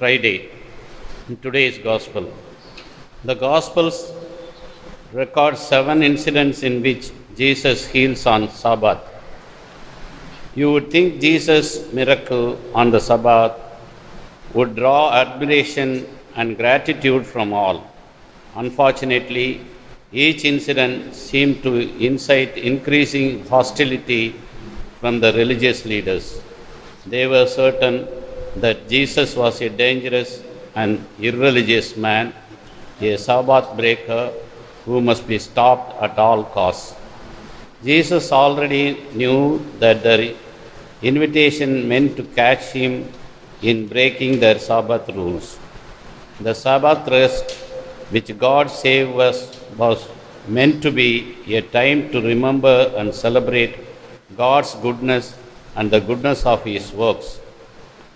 Friday in today's Gospel. The Gospels record seven incidents in which Jesus heals on Sabbath. You would think Jesus' miracle on the Sabbath would draw admiration and gratitude from all. Unfortunately, each incident seemed to incite increasing hostility from the religious leaders. They were certain that Jesus was a dangerous and irreligious man, a Sabbath breaker who must be stopped at all costs. Jesus already knew that the invitation meant to catch him in breaking their Sabbath rules. The Sabbath rest which God saved us was meant to be a time to remember and celebrate God's goodness and the goodness of His works,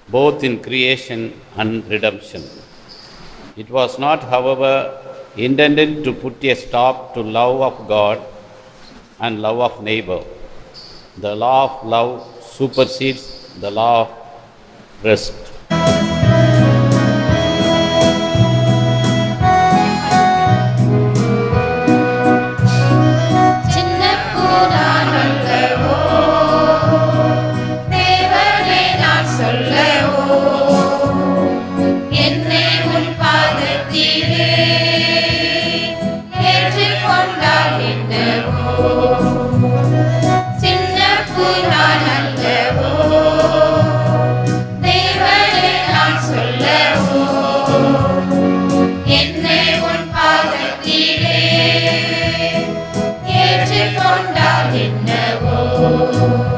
both in creation and redemption. It was not, however, intended to put a stop to love of God and love of neighbor. The law of love supersedes the law of rest. down in the.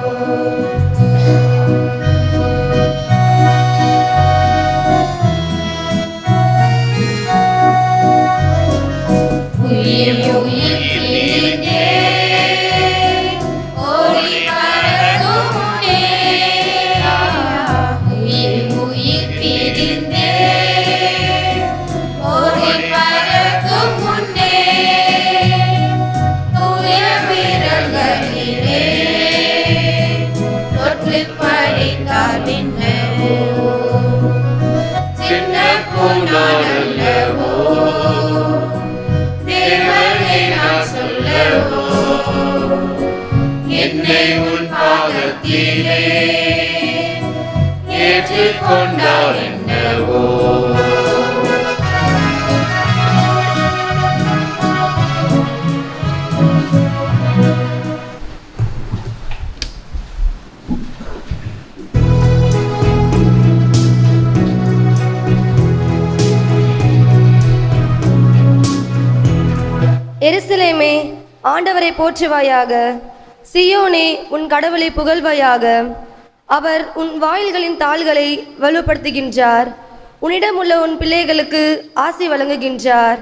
என்னை உன் பாதத்திலே ஏற்றுக்கொண்டால் ஆண்டவரை போற்றுவாயாக. சியோனே உன் கடவுளை புகழ்வாயாக. அவர் உன் வாயில்களின் தாள்களை வலுப்படுத்துகின்றார். உன்னிடம் உள்ள உன் பிள்ளைகளுக்கு ஆசி வழங்குகின்றார்.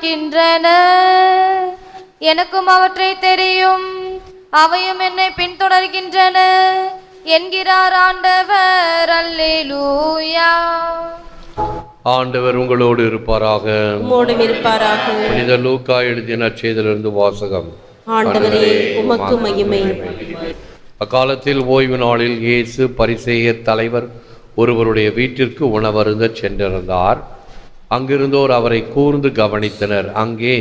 செவி சாய்க்கின்றன எனக்கும் அவற்றை தெரியும். அவையும் என்னை பின்தொடர்கின்றன. என்கிறார் ஆண்டவர். அல்லேலூயா. ஆண்டவர் உங்களோடு இருப்பாராக. உம்மோடும் இருப்பாராக. புனித லூக்கா எழுதிய நற்செய்தியிலிருந்து வாசகம். ஆண்டவரே உமக்கு மகிமை. அக்காலத்தில் ஓய்வு நாளில் இயேசு பரிசேயர் தலைவர் ஒருவருடைய வீட்டிற்கு உணவருந்த சென்றிருந்தார். அங்கிருந்தோர் அவரை கூர்ந்து கவனித்தனர். அங்கே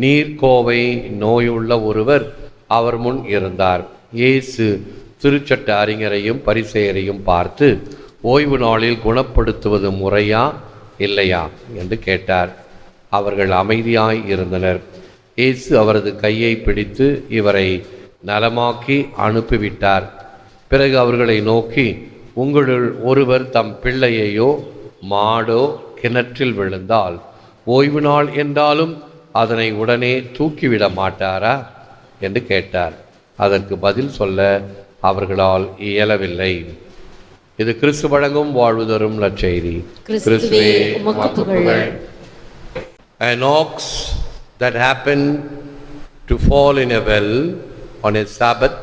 நீர்க்கோவை நோயுள்ள ஒருவர் அவர் முன் இருந்தார். இயேசு திருச்சட்ட அறிஞரையும் பரிசெயரையும் பார்த்து ஓய்வு நாளில் குணப்படுத்துவது முறையா இல்லையா? என்று கேட்டார். அவர்கள் அமைதியாய் இருந்தனர். இயேசு அவரது கையை பிடித்து இவரை நலமாக்கி அனுப்பிவிட்டார். பிறகு அவர்களை நோக்கி உங்களுள் ஒருவர் தம் பிள்ளையையோ மாடோ கிணற்றில் விழுந்தால் ஓய்வு நாள் என்றாலும் அதனை உடனே தூக்கிவிட மாட்டாரா? என்று கேட்டார். அதற்கு பதில் சொல்ல அவர்களால் இயலவில்லை. இது கிறிஸ்து வழங்கும் வாழ்வு தரும் நற்செய்தி கிறிஸ்துவே An ox that happened to fall in a well on a Sabbath,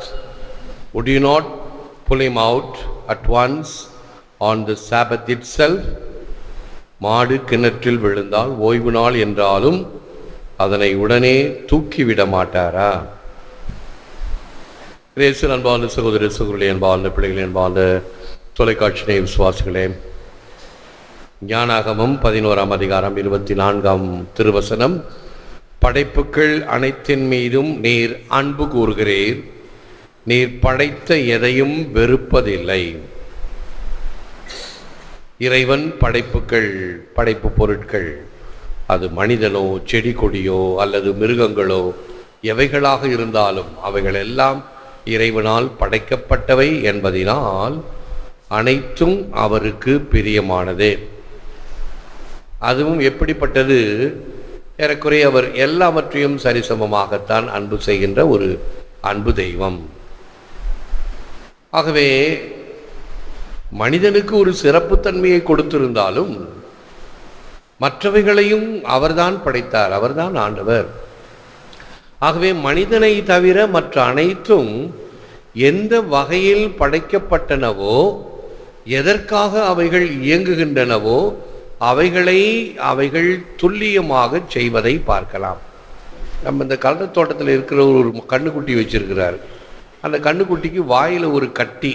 would you not pull him out at once on the Sabbath itself? மாடு கிணற்றில் விழுந்தால் ஓய்வு நாள் என்றாலும் அதனை உடனே தூக்கிவிட மாட்டாரா? கிரேசு அன்பார்ந்த சகோதர சகோதரி அன்பார்ந்த பிள்ளைகள் அன்பார்ந்த தொலைக்காட்சி விசுவாசிகளே ஞானாகமம் பதினோராம் அதிகாரம் இருபத்தி நான்காம் திருவசனம் படைப்புகள் அனைத்தின் மீதும் நீர் அன்பு கூறுகிறீர். நீர் படைத்த எதையும் வெறுப்பதில்லை. இறைவன் படைப்புகள் படைப்பு பொருட்கள். அது மனிதனோ செடி கொடியோ அல்லது மிருகங்களோ எவைகளாக இருந்தாலும் அவைகள் எல்லாம் இறைவனால் படைக்கப்பட்டவை என்பதினால் அனைத்தும் அவருக்கு பிரியமானதே. அதுவும் எப்படிப்பட்டது? ஏறக்குறைய அவர் எல்லாவற்றையும் சரிசமமாகத்தான் அன்பு செய்கின்ற ஒரு அன்பு தெய்வம். ஆகவே மனிதனுக்கு ஒரு சிறப்புத்தன்மையை கொடுத்திருந்தாலும் மற்றவைகளையும் அவர்தான் படைத்தார் அவர்தான் ஆண்டவர். ஆகவே மனிதனை தவிர மற்ற அனைத்தும் எந்த வகையில் படைக்கப்பட்டனவோ எதற்காக அவைகள் இயங்குகின்றனவோ அவைகளை அவைகள் துல்லியமாக செய்வதை பார்க்கலாம். நம்ம இந்த கலந்த தோட்டத்தில் இருக்கிற ஒரு கண்ணுக்குட்டி வச்சிருக்கிறார். அந்த கண்ணுக்குட்டிக்கு வாயில் ஒரு கட்டி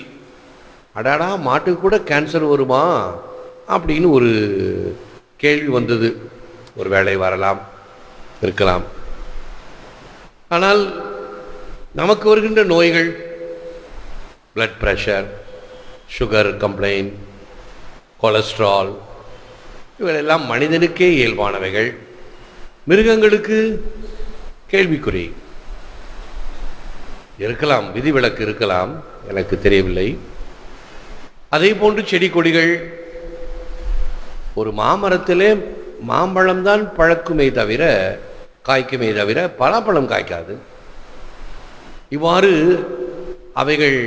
அடாடா மாட்டுக்கு கூட கேன்சர் வருமா? அப்படின்னு ஒரு கேள்வி வந்தது. ஒரு வேலை வரலாம் இருக்கலாம். ஆனால் நமக்கு வருகின்ற நோய்கள் blood pressure sugar complaint cholesterol இவையெல்லாம் மனிதனுக்கே இயல்பானவைகள். மிருகங்களுக்கு கேள்விக்குறி. இருக்கலாம் விதிவிலக்கு இருக்கலாம் எனக்கு தெரியவில்லை. அதே போன்று செடி கொடிகள். ஒரு மாமரத்திலே மாம்பழம்தான் பழக்குமே தவிர காய்க்குமே தவிர பலாப்பழம் காய்க்காது. இவ்வாறு அவைகள்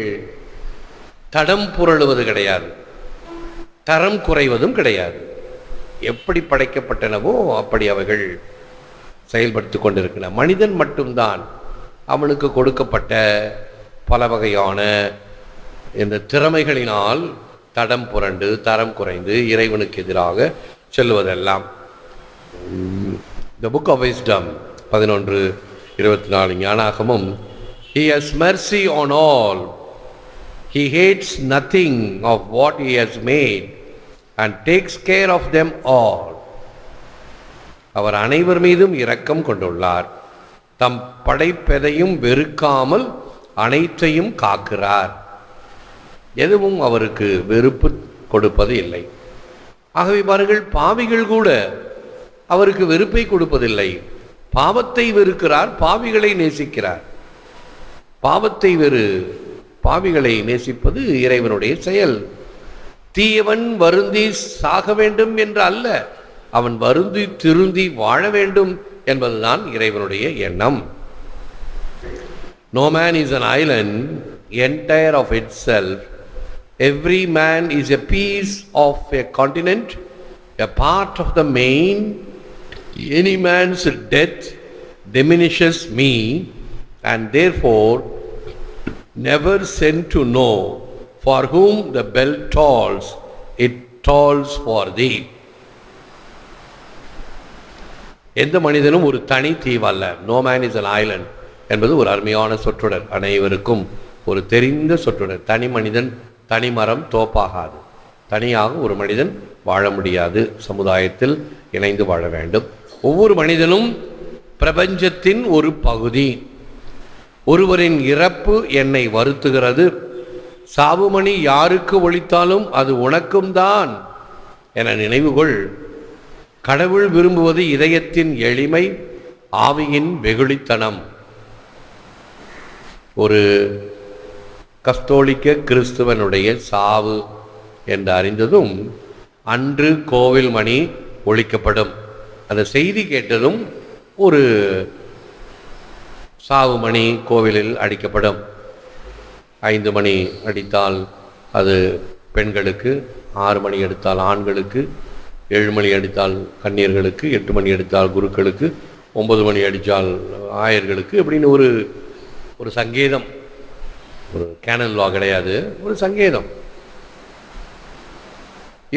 தடம் புரளுவது கிடையாது. தரம் குறைவதும் கிடையாது. எப்படி படைக்கப்பட்டனவோ அப்படி அவைகள் செயல்படுத்தி கொண்டிருக்கின்றன. மனிதன் மட்டும்தான் அவனுக்கு கொடுக்கப்பட்ட பல வகையான இந்த திறமைகளினால் தடம் புரண்டு தரம் குறைந்து இறைவனுக்கு எதிராக செல்வதெல்லாம். த புக் ஆஃப் விஸ்டம் பதினொன்று இருபத்தி நாலு ஞானாகமும். He has mercy on all he hates nothing of what he has made and takes care of them all அவர் அனைவர் மீதும் இரக்கம் கொண்டுள்ளார். தம் படைப்பெதையும் வெறுக்காமல் அனைத்தையும் காக்கிறார். எதுவும் அவருக்கு வெறுப்பு கொடுப்பது இல்லை. ஆகவே பாருங்கள் பாவிகள் கூட அவருக்கு வெறுப்பை கொடுப்பதில்லை. பாவத்தை வெறுக்கிறார் பாவிகளை நேசிக்கிறார். பாவத்தை வெறு பாவிகளை நேசிப்பது இறைவனுடைய செயல். தீயவன் வருந்தி சாக வேண்டும் என்று அல்ல அவன் வருந்தி திருந்தி வாழ வேண்டும் என்பதுதான் இறைவனுடைய எண்ணம். No is an island entire of itself Every man is a piece of a continent, a part of the main. Any man's death diminishes me, and therefore never sent to know for whom the bell tolls, it tolls for thee. எந்த மனிதனும் ஒரு தனி தீவல்ல no man is an island என்பது ஒரு அருமையான சொற்றொடர் அனைவருக்கும் ஒரு தெரிந்த சொற்றொடர் தனி மனிதன் தனி மரம் தோப்பாகாது. தனியாக ஒரு மனிதன் வாழ முடியாது. சமுதாயத்தில் இணைந்து வாழ வேண்டும். ஒவ்வொரு மனிதனும் பிரபஞ்சத்தின் ஒரு பகுதி. ஒருவரின் இறப்பு என்னை வருத்துகிறது. சாவுமணி யாருக்கு ஒழித்தாலும் அது உனக்கும் தான் என நினைவுகொள். கடவுள் விரும்புவது இதயத்தின் எளிமை ஆவியின் வெகுளித்தனம். ஒரு கஸ்தோலிக்க கிறிஸ்துவனுடைய சாவு என்று அறிந்ததும் அன்று கோவில் மணி ஒழிக்கப்படும். அந்த செய்தி கேட்டதும் ஒரு சாவு மணி கோவிலில் அடிக்கப்படும். ஐந்து மணி அடித்தால் அது பெண்களுக்கு ஆறு மணி எடுத்தால் ஆண்களுக்கு ஏழு மணி அடித்தால் கன்னியர்களுக்கு எட்டு மணி அடித்தால் குருக்களுக்கு ஒன்பது மணி அடித்தால் ஆயர்களுக்கு இப்படின்னு ஒரு ஒரு சங்கேதம். ஒரு கேனன் லா கிடையாது ஒரு சங்கேதம்.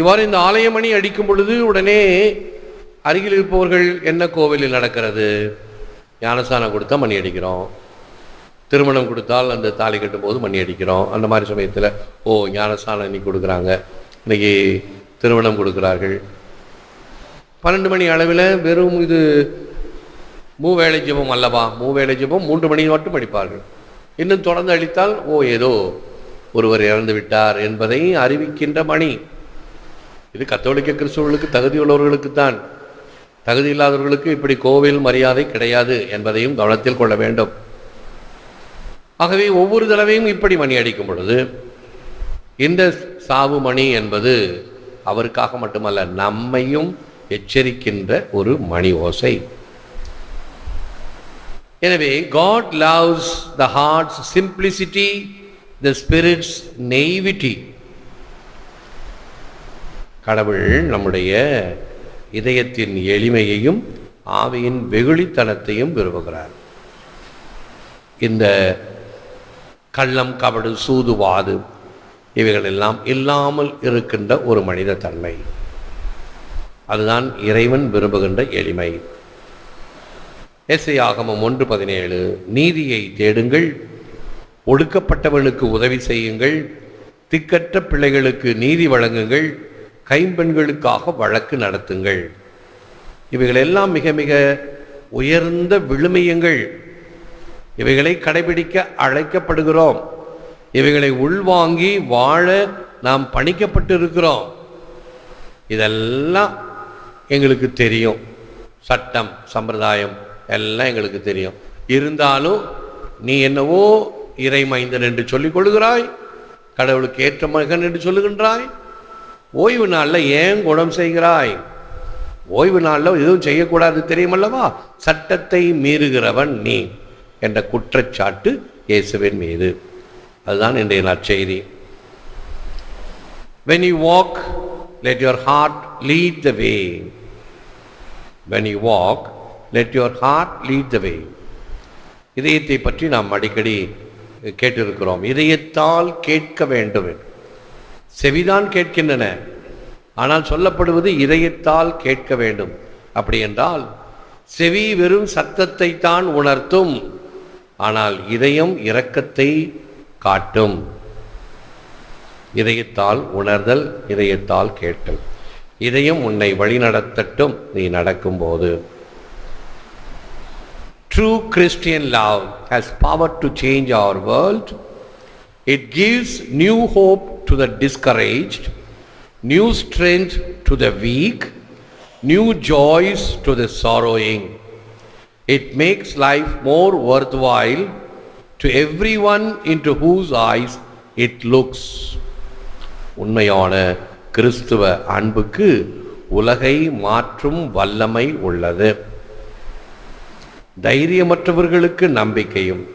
இவ்வாறு இந்த ஆலய மணி அடிக்கும் பொழுது உடனே அருகில் இருப்பவர்கள் என்ன கோவிலில் நடக்கிறது? ஞானஸ்தானம் கொடுத்தா மணி அடிக்கிறோம். திருமணம் கொடுத்தால் அந்த தாலி கட்டும்போது மணி அடிக்கிறோம். அந்த மாதிரி சமயத்தில் ஓ ஞானஸ்தானம் இன்னைக்கு கொடுக்குறாங்க. இன்னைக்கு திருமணம் கொடுக்குறார்கள். பன்னெண்டு மணி அளவில் வெறும் இது மூவேளை ஜபம் அல்லவா? மூவேளை ஜபம் மூன்று மணி மட்டும் அடிப்பார்கள். இன்னும் தொடர்ந்து அளித்தால் ஓ ஏதோ ஒருவர் இறந்து விட்டார் என்பதை அறிவிக்கின்ற மணி. இது கத்தோலிக்க கிறிஸ்துவர்களுக்கு தகுதியுள்ளவர்களுக்கு தான் தகுதி இல்லாதவர்களுக்கு இப்படி கோவில் மரியாதை கிடையாது என்பதையும் கவனத்தில் கொள்ள வேண்டும். ஆகவே ஒவ்வொரு தடவையும் இப்படி மணி அடிக்கும் பொழுது இந்த சாவு மணி என்பது அவருக்காக மட்டுமல்ல நம்மையும் எச்சரிக்கின்ற ஒரு மணி ஓசை. எனவே God loves the heart's simplicity, the spirit's naivety. கடவுள் நம்முடைய இதயத்தின் எளிமையையும் ஆவியின் வெகுளித்தனத்தையும் விரும்புகிறார். இந்த கள்ளம் கபடு சூதுவாது இவைகள் எல்லாம் இல்லாமல் இருக்கின்ற ஒரு மனித தன்மை அதுதான் இறைவன் விரும்புகின்ற எளிமை. எஸ்ஐ ஆகமம் ஒன்று பதினேழு நீதியை தேடுங்கள் ஒடுக்கப்பட்டவனுக்கு உதவி செய்யுங்கள் திக்கற்ற பிள்ளைகளுக்கு நீதி வழங்குங்கள் கைம்பெண்களுக்காக வழக்கு நடத்துங்கள். இவைகள் எல்லாம் மிக மிக உயர்ந்த விழுமியங்கள். இவைகளை கடைபிடிக்க அழைக்கப்படுகிறோம். இவைகளை உள்வாங்கி வாழ நாம் பணிக்கப்பட்டு இருக்கிறோம் இதெல்லாம் எங்களுக்கு தெரியும். சட்டம் சம்பிரதாயம் எல்லாம் எங்களுக்கு தெரியும். இருந்தாலும் நீ என்னவோ இறை மைந்தன் என்று சொல்லிக் கொள்கிறாய் கடவுளுக்கு ஏற்ற மகன் என்று சொல்லுகின்றாய் ஓய்வு நாளில் ஏன் குணம் செய்கிறாய்? ஓய்வு நாளில் எதுவும் செய்யக்கூடாது தெரியுமல்லவா? சட்டத்தை மீறுகிறவன் நீ என்ற குற்றச்சாட்டு இயேசுவின் மீது. அதுதான் இன்றைய நற்செய்தி when you walk let your heart lead the way when you walk let your heart lead the way இதயத்தை பற்றி நாம் அடிக்கடி கேட்டிருக்கிறோம். இதயத்தால் கேட்க வேண்டும். செவிதான் கேட்கின்றன. ஆனால் சொல்லப்படுவது இதயத்தால் கேட்க வேண்டும். அப்படி என்றால் செவி வெறும் சத்தத்தை தான் உணர்த்தும். ஆனால் இதயம் இரக்கத்தை காட்டும். இதயத்தால் உணர்தல் இதயத்தால் கேட்டல். இதயம் உன்னை வழிநடத்தட்டும். நீ நடக்கும்போது. True Christian love has power to change our world. It gives new hope to the discouraged, new strength to the weak, new joys to the sorrowing. It makes life more worthwhile to everyone into whose eyes it looks. உண்மையான கிறிஸ்துவ அன்புக்கு உலகை மாற்றும் வல்லமை உள்ளது தைரியமற்றவர்களுக்கு நம்பிக்கையும்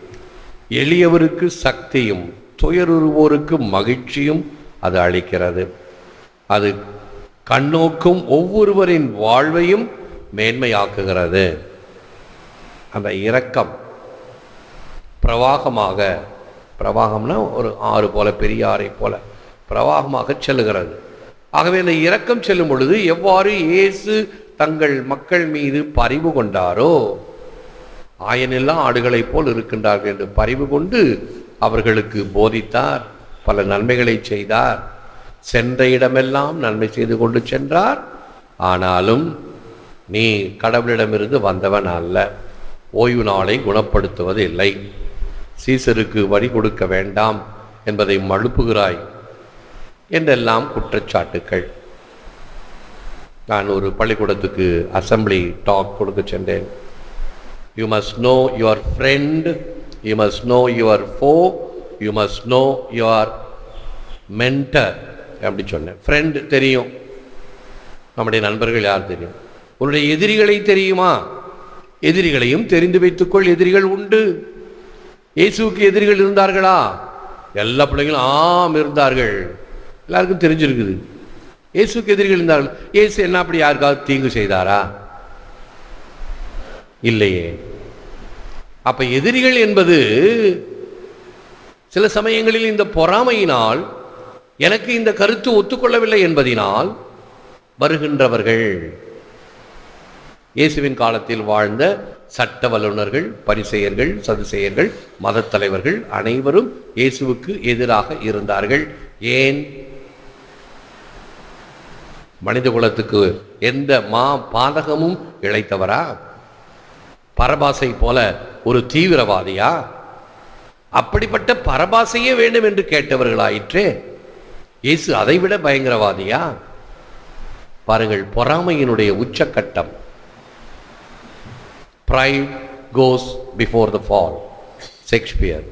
எளியவருக்கு சக்தியும் துயருவோருக்கு மகிழ்ச்சியும் அது அளிக்கிறது. அது கண்ணோக்கும் ஒவ்வொருவரின் வாழ்வையும் மேன்மையாக்குகிறது. அந்த இரக்கம் பிரவாகமாக பிரவாகம்னா ஒரு ஆறு போல பெரிய ஆறை போல பிரவாகமாக செல்லுகிறது. ஆகவே அந்த இரக்கம் செல்லும் பொழுது எவ்வாறு இயேசு தங்கள் மக்கள் மீது பரிவு கொண்டாரோ ஆயனெல்லாம் ஆடுகளைப் போல் இருக்கின்றார்கள் என்று பரிவு கொண்டு அவர்களுக்கு போதித்தார் பல நன்மைகளை செய்தார். சென்ற இடமெல்லாம் நன்மை செய்து கொண்டு சென்றார். ஆனாலும் நீ கடவுளிடமிருந்து வந்தவன் அல்ல. ஓய்வு நாளை குணப்படுத்துவது இல்லை சீசருக்கு வரி கொடுக்க வேண்டாம் என்பதை மழுப்புகிறாய் என்றெல்லாம் குற்றச்சாட்டுக்கள். நான் ஒரு பள்ளிக்கூடத்துக்கு அசம்பிளி டாக் கொடுக்க சென்றேன். You must know your friend you must know your foe you must know your mentor அப்படி சொன்னேன். ஃப்ரெண்ட் தெரியும். நம்முடைய நண்பர்கள் யார் தெரியும்? உன்னுடைய எதிரிகளை தெரியுமா? எதிரிகளையும் தெரிந்து வைத்துக்கொள். எதிரிகள் உண்டு. இயேசுவுக்கு எதிரிகள் இருந்தார்களா? எல்லா பிள்ளைங்களும் ஆம் இருந்தார்கள். எல்லாருக்கும் தெரிஞ்சிருக்குது. இயேசுக்கு எதிரிகள் இருந்தார்கள். இயேசு என்ன அப்படி யாருக்காவது தீங்கு செய்தாரா? இல்லையே. அப்போ எதிரிகள் என்பது சில சமயங்களில் இந்த பொறாமையினால் எனக்கு இந்த கருத்து ஒத்துக்கொள்ளவில்லை என்பதினால் வருகின்றவர்கள். இயேசுவின் காலத்தில் வாழ்ந்த சட்ட வல்லுநர்கள் பரிசெயர்கள் சதுசெயர்கள் மத தலைவர்கள் அனைவரும் இயேசுவுக்கு எதிராக இருந்தார்கள். ஏன்? மனித குலத்துக்கு எந்த மா பாதகமும் இழைத்தவரா? பரபாசை போல ஒரு தீவிரவாதியா? அப்படிப்பட்ட பரபாசையே வேண்டும் என்று கேட்டவர்களாயிற்றே இயேசு அதைவிட பயங்கரவாதியா? பாருங்கள் பொறாமையினுடைய உச்சக்கட்டம். Pride goes before the fall Shakespeare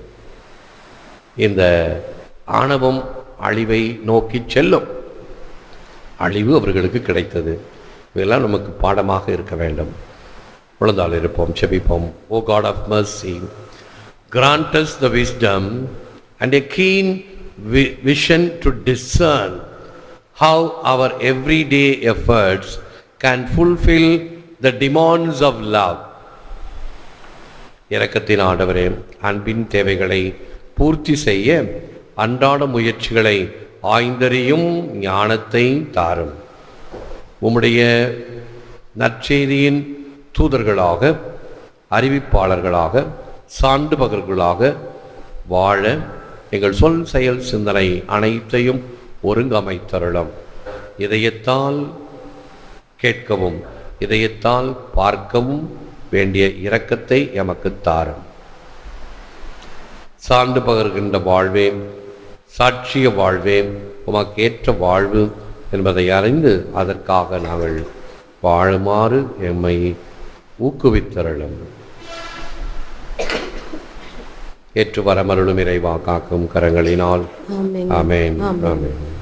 இந்த ஆணவம் அழிவை நோக்கி செல்லும். அழிவு அவர்களுக்கு கிடைத்தது. இதெல்லாம் நமக்கு பாடமாக இருக்க வேண்டும். விழுந்தால் இருப்போம் செபிப்போம் O God of mercy grant us the wisdom and a keen vision to discern how our everyday efforts can fulfil the demands of love இறக்கத்தின் ஆண்டவரே அன்பின் தேவைகளை பூர்த்தி செய்ய அன்றாட முயற்சிகளை ஆய்ந்தறியும் ஞானத்தை தாரும் உம்முடைய நற்செய்தியின் தூதர்களாக அறிவிப்பாளர்களாக சான்றுபகர்களாக வாழ எங்கள் சொல் செயல் சிந்தனை அனைத்தையும் ஒருங்கமைத்தருளும். இதயத்தால் கேட்கவும் இதயத்தால் பார்க்கவும் வேண்டிய இரக்கத்தை எமக்கு தாரும். சான்று பகர்கின்ற வாழ்வே சாட்சிய வாழ்வே உமக்கு ஏற்ற வாழ்வு என்பதை அறிந்து அதற்காக நாங்கள் வாழுமாறு எம்மை ஊக்குவித்தருளும். ஏற்று வரமருளும் இறைவா காக்கும் கரங்களினால். ஆமென். ஆமென்.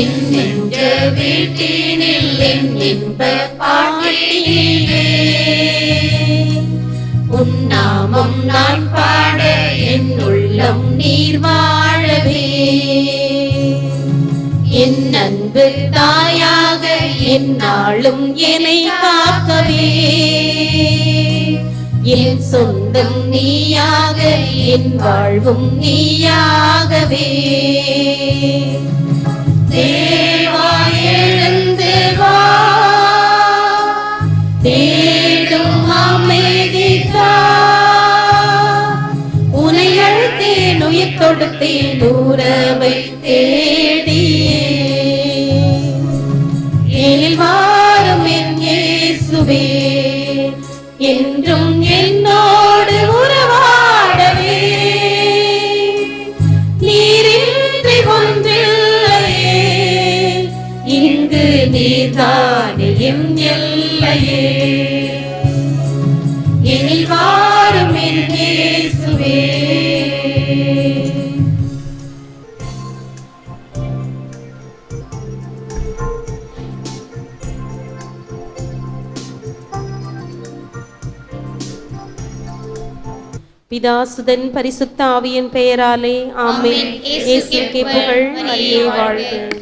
என் வீட்டினில் இன்ப பாட்டினிலே. உன்னாமம் நான் பாட என் உள்ளம் நீர் வாழவே. என் அன்பு தாயாக என்னாலும் என்னை காக்கவே. என் சொந்தம் நீயாக என் வாழ்வும் நீயாகவே. dura பிதாசுதன் பரிசுத்த ஆவியின் பெயராலே ஆமென். இயேசுக்கே புகழ் மரியே வாழ்க.